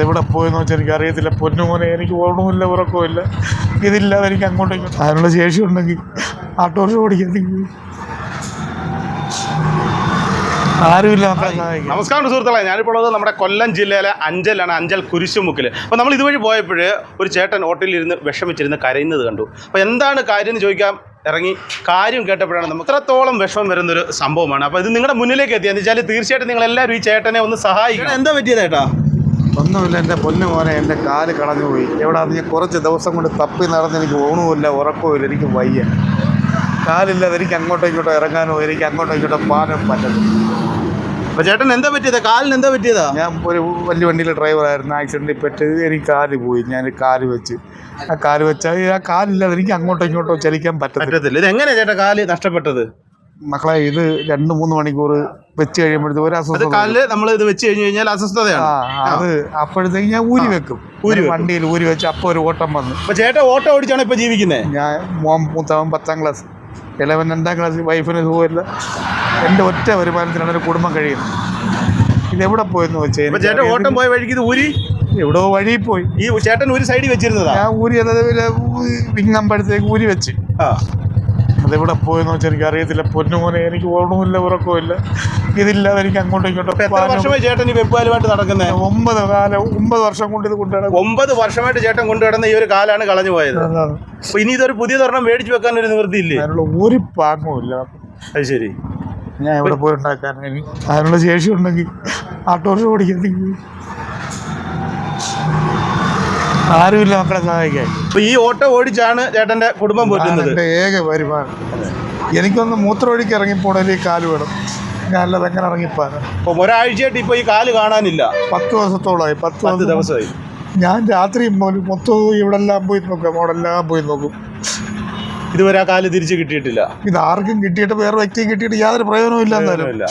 അതെവിടെ പോയെന്ന് വെച്ചാൽ എനിക്ക് അറിയത്തില്ല. പൊന്നുമോനെ എനിക്ക് ഓർമ്മയില്ല ഉറക്കമില്ല. ഇതില്ലാതെ എനിക്ക് അങ്ങോട്ടും ഇങ്ങോട്ടും അതിനുള്ള ശേഷി ഉണ്ടെങ്കിൽ ഓട്ടോറിക്ഷ ആരുമില്ല നമസ്കാരം സുഹൃത്തുക്കളെ ഞാനിപ്പോൾ ഉള്ളത് നമ്മുടെ കൊല്ലം ജില്ലയിലെ അഞ്ചലാണ് അഞ്ചൽ കുരിശുമുക്കിൽ അപ്പോൾ നമ്മൾ ഇതുവഴി പോയപ്പോൾ ഒരു ചേട്ടൻ ഹോട്ടലിൽ ഇരുന്ന് വിഷമിച്ചിരുന്ന് കരയുന്നത് കണ്ടു. അപ്പോൾ എന്താണ് കാര്യം എന്ന് ചോദിക്കാം. ഇറങ്ങി കാര്യം കേട്ടപ്പോഴാണ് നമുക്ക് ഇത്രത്തോളം വിഷമം വരുന്നൊരു സംഭവമാണ്. അപ്പോൾ ഇത് നിങ്ങളുടെ മുന്നിലേക്ക് എത്തിയെന്ന് വെച്ചാൽ തീർച്ചയായിട്ടും നിങ്ങളെല്ലാവരും ഈ ചേട്ടനെ ഒന്ന് സഹായിക്കണം. എന്താ പറ്റിയത് ചേട്ടാ? ഒന്നുമില്ല എന്റെ പൊന്നു മോനെ എന്റെ കാൽ കളഞ്ഞു പോയി എവിടെ നീ കുറച്ച് ദിവസം കൊണ്ട് തപ്പി നടന്ന് എനിക്ക് ഊണുമില്ല ഉറക്കവുമില്ല എനിക്ക് വയ്യ. കാലില്ലാതെ എനിക്ക് അങ്ങോട്ടോ ഇങ്ങോട്ടോ ഇറങ്ങാനോ എനിക്ക് അങ്ങോട്ടോ ഇങ്ങോട്ടോ പാനും പറ്റത്തില്ല. അപ്പോൾ ചേട്ടൻ എന്താ പറ്റിയത്? കാലിന് എന്താ പറ്റിയതാ? ഞാൻ ഒരു വലിയ വണ്ടിയിലെ ഡ്രൈവറായിരുന്നു ആക്സിഡന്റിൽ പെട്ട് എനിക്ക് കാൽ പോയി. ഞാൻ കാൽ വെച്ച്. ആ കാൽ വെച്ചാൽ ആ കാലില്ലാതെ എനിക്ക് അങ്ങോട്ടോ ഇങ്ങോട്ടോ ചലിക്കാൻ പറ്റത്തില്ല. പറ്റത്തില്ല. ഇത് എങ്ങനെയാണ് ചേട്ടാ കാൽ നഷ്ടപ്പെട്ടത്? മക്കളെ ഇത് രണ്ട് മൂന്ന് മണിക്കൂർ വെച്ച് കഴിയുമ്പോഴത്തേക്ക് ഒരു നമ്മൾ ഇത് വെച്ച് കഴിഞ്ഞു കഴിഞ്ഞാൽ അസ്വസ്ഥതയാണ്. അത് അപ്പോഴത്തേക്ക് ഞാൻ ഊരി വെക്കും. ഊരി വണ്ടിയിൽ ഊരി വെച്ച് അപ്പോൾ ഒരു ഓട്ടം വന്നു. ചേട്ടൻ ഓട്ടം ഓടിച്ചാണ് ഇപ്പൊ ജീവിക്കുന്നത് ഞാൻ മോൻ മൂത്തവൻ പത്താം ക്ലാസ്. ഇളവൻ രണ്ടാം ക്ലാസ് വൈഫിന് സുഖമില്ല. എന്റെ ഒറ്റ വരുമാനത്തിനാണ് ഒരു കുടുംബം കഴിയുന്നത്. എവിടെ പോയെന്ന് വെച്ചാൽ ചേട്ടൻ ഓട്ടം പോയ വഴിക്ക് ഇത് ഊരി? എവിടോ വഴി പോയി. ഈ ചേട്ടൻ ഒരു സൈഡിൽ വെച്ചിരുന്നതാ? ഞാൻ ഊരി അതായത് വിങ്ങമ്പഴത്തേക്ക് ഊരി വെച്ച്. ആ. അതെവിടെ പോയെന്ന് വെച്ചാൽ എനിക്ക് അറിയത്തില്ല പൊന്നുമോനെ എനിക്ക് ഓർമ്മയില്ല ഉറക്കമില്ല ഇതില്ലാതെ എനിക്ക് അങ്ങോട്ടും ഇങ്ങോട്ടും എത്ര പോകാനോ- വർഷമായി ചേട്ടൻ ഈ വെപ്പാലുമായിട്ട് നടക്കുന്നത് ഒമ്പത് കാലം ഒമ്പത് വർഷം കൊണ്ട് ഇത് കൊണ്ടുനടക്കും ഒമ്പത് വർഷമായിട്ട് ചേട്ടൻ കൊണ്ടു കിടന്ന ഈ ഒരു കാലാണ് കളഞ്ഞു പോയത്. അതാണ്. അപ്പൊ ഇനി ഇതൊരു പുതിയ തൊരെണ്ണം മേടിച്ചു വെക്കാൻ ഒരു നിവൃത്തിയില്ലേ? അതിനുള്ള ഒരു പാങ്ങുമില്ല അത് ശരി. ഞാൻ എവിടെ പോയി ഉണ്ടാക്കാൻ? അതിനുള്ള ശേഷി ഉണ്ടെങ്കിൽ ഓട്ടോറിക്ഷ ഓടിക്കാൻ എനിക്ക് ആരുമില്ല മക്കളെ സഹായിക്കാൻ. അപ്പൊ ഈ ഓട്ടോ ഓടിച്ചാണ് ചേട്ടന്റെ കുടുംബം പോറ്റുന്നത്. എന്റെ ഏക വരുമാനം. എനിക്കൊന്ന് മൂത്രമൊഴിക്ക് ഇറങ്ങിപ്പോണേൽ കാൽ വേണം. ഞാൻ അല്ലാതെ എങ്ങനെ ഇറങ്ങിപ്പോകാൻ അപ്പൊ ഒരാഴ്ചയായിട്ട് ഇപ്പൊ ഈ കാൽ കാണാനില്ല. പത്ത് ദിവസത്തോളമായി പത്ത് പത്ത് ദിവസം. ദിവസമായി. ഞാൻ രാത്രി പോലും മൊത്തം ഇവിടെ എല്ലാം പോയി നോക്കാം എല്ലാം പോയി നോക്കും. ഇതുവരെ ആ കാൽ തിരിച്ചു കിട്ടിയിട്ടില്ല. ഇത് ആർക്കും കിട്ടിയിട്ട് വേറെ വ്യക്തിയും കിട്ടിയിട്ട് യാതൊരു പ്രയോജനവും ഇല്ല എന്നാലും. ഇല്ല.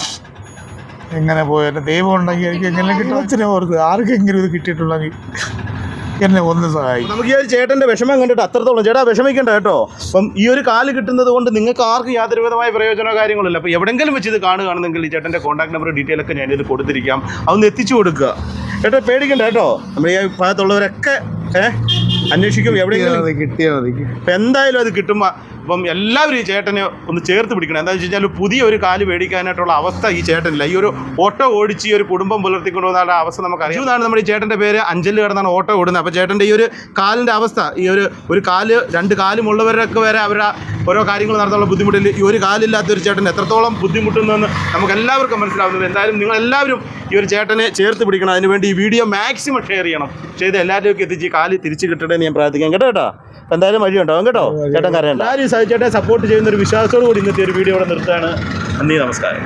എങ്ങനെ പോയാലും ദൈവം ഉണ്ടെങ്കിൽ എനിക്ക് എങ്ങനെ കിട്ടും? അച്ഛനെ ഓർത്ത് ആർക്കെങ്കിലും ഇത് കിട്ടിയിട്ടുണ്ടെങ്കിൽ. എന്നെ ഒന്ന് സഹായിക്കും. നമുക്ക് ഈ ഒരു ചേട്ടന്റെ വിഷമം കണ്ടിട്ട് അത്രത്തോളം ചേട്ടാ വിഷമിക്കണ്ട കേട്ടോ. അപ്പം ഈ ഒരു കാൽ കിട്ടുന്നത് കൊണ്ട് നിങ്ങൾക്ക് ആർക്കും യാതൊരു വിധമായ പ്രയോജനമോ കാര്യങ്ങളില്ല അപ്പോൾ എവിടെങ്കിലും വെച്ച് ഇത് കാണുകയാണെന്നെങ്കിൽ ഈ ചേട്ടന്റെ കോൺടാക്ട് നമ്പർ ഡീറ്റെയിൽ ഒക്കെ ഞാനിത് കൊടുത്തിരിക്കാം. അതൊന്ന് എത്തിച്ചു കൊടുക്കുക. ചേട്ടാ പേടിക്കണ്ട കേട്ടോ. നമ്മുടെ ഈ ഭാഗത്തുള്ളവരൊക്കെ ഏഹ് അന്വേഷിക്കും എവിടെയെങ്കിലും. കിട്ടിയാൽ മതി. അപ്പം എന്തായാലും അത് കിട്ടുമ്പോൾ അപ്പം എല്ലാവരും ഈ ചേട്ടനെ ഒന്ന് ചേർത്ത് പിടിക്കണം. എന്താണെന്ന് വെച്ച് കഴിഞ്ഞാൽ പുതിയ ഒരു കാൽ മേടിക്കാനായിട്ടുള്ള അവസ്ഥ ഈ ചേട്ടനില്ല. ഈ ഒരു ഓട്ടോ ഓടിച്ച് ഈ ഒരു കുടുംബം പുലർത്തിക്കൊണ്ട് പോകുന്ന അവസ്ഥ നമുക്കറിയാം. എന്നാണ് നമ്മുടെ ഈ ചേട്ടന്റെ പേര്. അഞ്ചൽ കിടന്നാണ് ഓട്ടോ ഓടുന്നത്. അപ്പോൾ ചേട്ടന്റെ ഈ ഒരു കാലിന്റെ അവസ്ഥ ഈ ഒരു ഒരു കാൽ രണ്ട് കാലും ഉള്ളവരൊക്കെ വരെ അവരുടെ ഓരോ കാര്യങ്ങൾ നടത്താനുള്ള ബുദ്ധിമുട്ടിൽ ഈ ഒരു കാലില്ലാത്ത ഒരു ചേട്ടൻ എത്രത്തോളം ബുദ്ധിമുട്ടുന്നതെന്ന് നമുക്ക് എല്ലാവർക്കും മനസ്സിലാവുന്നത്. എന്തായാലും നിങ്ങൾ എല്ലാവരും ഈ ഒരു ചേട്ടനെ ചേർത്ത് പിടിക്കണം. അതിനുവേണ്ടി ഈ വീഡിയോ മാക്സിമം ഷെയർ ചെയ്യണം. ചെയ്ത് എല്ലാവരിലേക്കും എത്തിച്ച് കാലി തിരിച്ച് കിട്ടട്ടെ എന്ന് ഞാൻ പ്രാർത്ഥിക്കാം. കേട്ടോ കേട്ടോ? എന്തായാലും വഴി ഉണ്ടാവും കേട്ടോ? ചേട്ടൻ കരയണ്ട. എല്ലാവരും സഹിച്ചേട്ടെ സപ്പോർട്ട് ചെയ്യുന്ന ഒരു വിശ്വാസത്തോടു കൂടി ഇന്നത്തെ ഒരു വീഡിയോ ഇവിടെ നിർത്താണ് നന്ദി നമസ്കാരം.